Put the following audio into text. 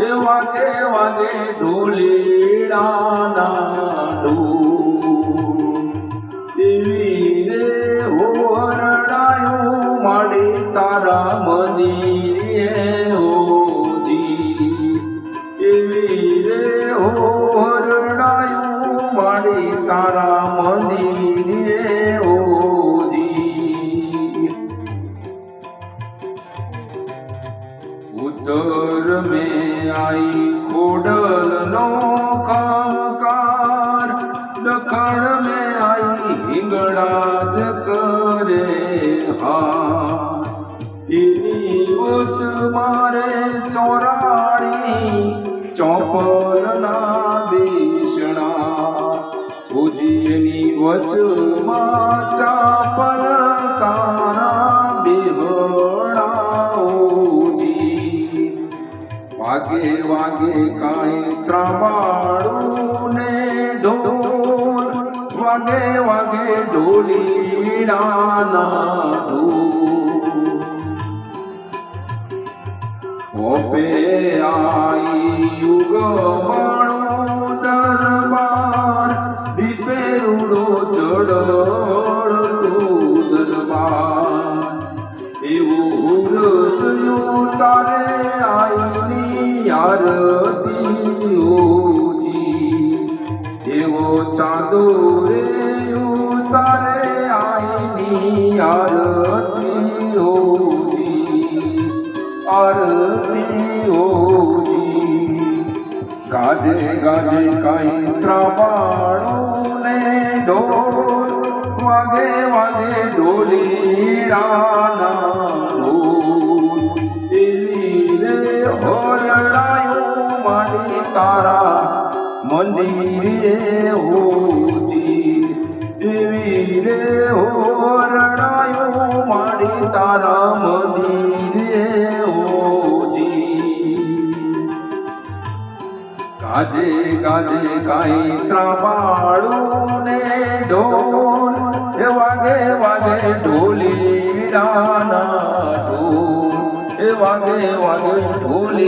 એ વાગે વાગે ઢોલીડાના દેવી રે હોરડાયું માડી તારા મંદિરે ઉત્તર મેં આઈ ખોડલનો ખામકાર દખણ મેં આઈ હિંગળા જ કરે હા એની ઉચ મારે ચોરાણી ચોપલના દેશણા પૂજીની વચમાં વાગે વાગે કાંઈ ત્રાબાડું ને ઢોલ. વાગે વાગે ઢોલીડાના ઢોલ. ઓપે આઈ યુગમણો દરબાર, દીપે રૂડો ચડતું આરતી ઓજી એવો ચાંદો રે ઉતારે આઈની આરતી ઓજી આરતી ઓજી ગાજે ગાજે કઈ ત્રાબાણું ને ઢોલ વાગે વાગે ઢોલીડાના માડી તારા મંદિરે હોજી એવી રે હોરડાયું માડી તારા મંદિરે હોજી કાજે કાજે કાંઈ ત્રાપાડું ને ઢોલ વાગે વાગે ઢોલ એ વાગે વાગે ઢોલ